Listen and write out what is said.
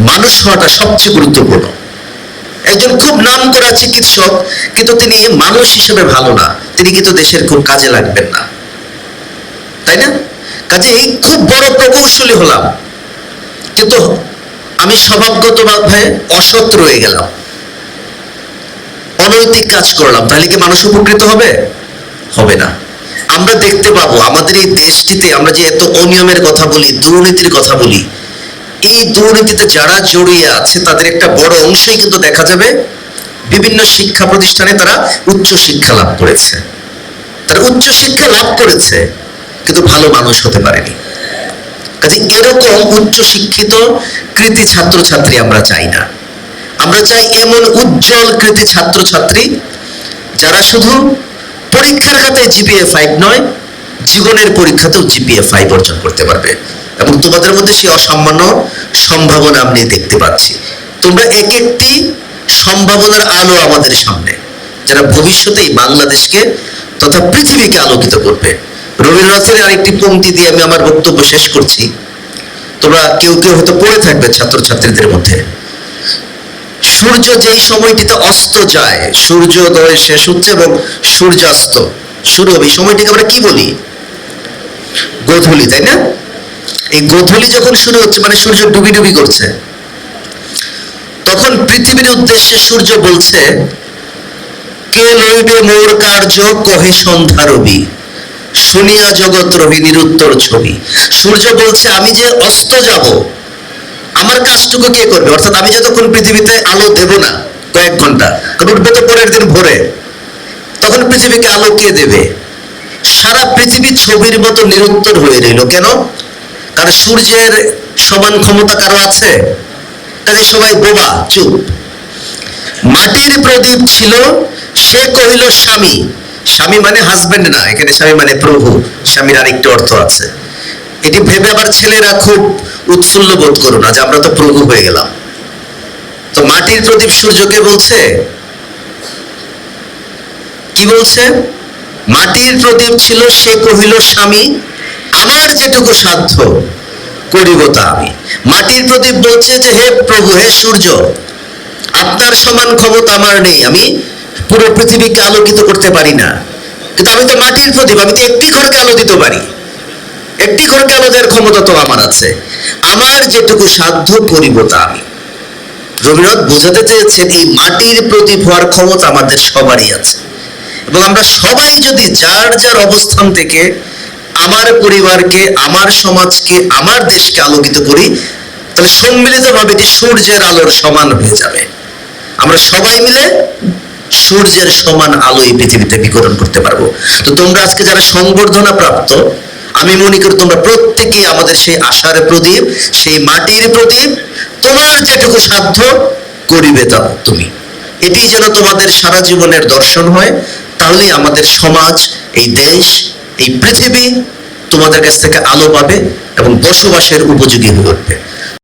মানুষ হওয়াটা সবচেয়ে গুরুত্বপূর্ণ। একজন খুব নাম করা চিকিৎসক কিন্তু তিনি মানুষ হিসেবে ভালো না। তিনি কিন্তু দেশের খুব কাজে লাগবেন না। তাই না? কাজে এই খুব বড় প্রকৌশলী হলাম। কিন্তু আমি স্বভাবগতভাবে অসৎ রয়ে গেলাম। অনৈতিক কাজ করলাম। তাহলে কি মানুষ উপকৃত হবে? হবে না। আমরা দেখতে পাবো আমাদের এই দেশটিতে আমরা যে এত অনিয়মের কথা বলি, দুর্নীতির কথা বলি এই দুর্নীতিতে যারা জড়িয়ে আছে, তাদের একটা বড় অংশই কিন্তু দেখা যাবে বিভিন্ন শিক্ষা প্রতিষ্ঠানে তারা উচ্চ শিক্ষা লাভ করেছে। তারা উচ্চ শিক্ষা লাভ করেছে, কিন্তু ভালো মানুষ হতে পারেনি। কাজে এরকম উচ্চ শিক্ষিত কৃতি ছাত্রছাত্রী আমরা চাই না। আমরা চাই এমন উজ্জ্বল কৃতি ছাত্রছাত্রী যারা শুধু পরীক্ষার খাতায় জিপিএ ফাইভ নয়, জীবনের পরীক্ষাতেও জিপিএ ফাইভ অর্জন করতে পারবে। এবং তোমাদের মধ্যে সেই অসামান্য সম্ভাবনা আমি দেখতে পাচ্ছি। তোমরা এক একটি সম্ভাবনার আলো আমাদের সামনে, যারা ভবিষ্যতে বাংলাদেশকে তথা পৃথিবীকে আলোকিত করবে। রবীন্দ্রনাথের আরেকটি পংক্তি দিয়ে আমি আমার বক্তব্য শেষ করছি। তোমরা কেউ কেউ হয়তো পড়ে থাকবে ছাত্রছাত্রীদের মধ্যে। সূর্য যেই সময়টিতে অস্ত যায়, সূর্য সূর্যোদয় শেষ হচ্ছে এবং সূর্যাস্ত শুরু হবে। এই সময়টিকে আমরা কি বলি? গোধূলি, তাই না? এই গোধূলি যখন শুরু হচ্ছে মানে সূর্য ডুবি ডুবি করছে, তখন পৃথিবীর উদ্দেশ্যে সূর্য বলছে, কে লইবে মোর কার্য? কহে সন্ধ্যা রবি। শুনিয়া জগৎ রবি নিরুত্তর ছবি। সূর্য বলছে, আমি যে অস্ত যাব, আমার কাজটুকু কে করবে? অর্থাৎ আমি যতক্ষণ পৃথিবীতে আলো দেব না, কয়েক ঘণ্টা কারণ উঠবে তো পরের দিন ভোরে, তখন পৃথিবীকে আলো কে দেবে? সারা পৃথিবী ছবির মতো নিরুত্তর হয়ে রইল। কেন? কারণ সূর্যের সমান ক্ষমতা কারও আছে? কাজে সবাই বোবা, চুপ। মাটির প্রদীপ ছিল, সে কহিল, স্বামী। স্বামী মানে হাজবেন্ড না, এখানে স্বামী মানে প্রভু, স্বামীর আরেকটি অর্থ আছে। এটি ভেবে আবার ছেলেরা খুব উৎফুল্ল বোধ করো না যে আমরা তো প্রভু হয়ে গেলাম। তো মাটির প্রদীপ সূর্যকে বলছে? কি বলছে? মাটির প্রদীপ ছিল, সে কহিল, স্বামী, আমার যেটুকু সাধ্য করিব আমি। মাটির প্রদীপ বলছে যে, হে প্রভু, হে সূর্য, আপনার সমান ক্ষমতা আমার নেই। আমি পুরো পৃথিবীকে আলোকিত করতে পারি না। কিন্তু আমি তো মাটির প্রদীপ, আমি তো একটি ঘরকে আলো দিতে পারি। একটি ঘরকে আলো দেওয়ার ক্ষমতা তো আমার আছে। আমার যেটুকু সাধ্য করিব তা আমি। রবীন্দ্রনাথ বোঝাতে চেয়েছেন, এই মাটির প্রদীপ হওয়ার ক্ষমতা আমাদের সবারই আছে। এবং আমরা সবাই যদি যার যার অবস্থান থেকে আমার পরিবারকে, আমার সমাজকে, আমার দেশকে আলোকিত করি, তাহলে সম্মিলিতভাবে এটি সূর্যের আলোর সমান হয়ে যাবে? আমরা সবাই মিলে সূর্যের সমান আলো এই পৃথিবীতে বিকরণ করতে পারব। তো তোমরা আজকে যারা সংবর্ধনা প্রাপ্ত, আমি মনে করি তোমরা প্রত্যেকেই আমাদের সেই আশার প্রদীপ, সেই মাটির প্রদীপ, তোমার যেটুকু সাধ্য করিবে তা তুমি। এটি যেন তোমাদের সারা জীবনের দর্শন হয়, তাহলেই আমাদের সমাজ, এই দেশ এই পৃথিবী তোমাদের কাছ থেকে আলো পাবে এবং বসবাসের উপযোগী হয়ে উঠবে।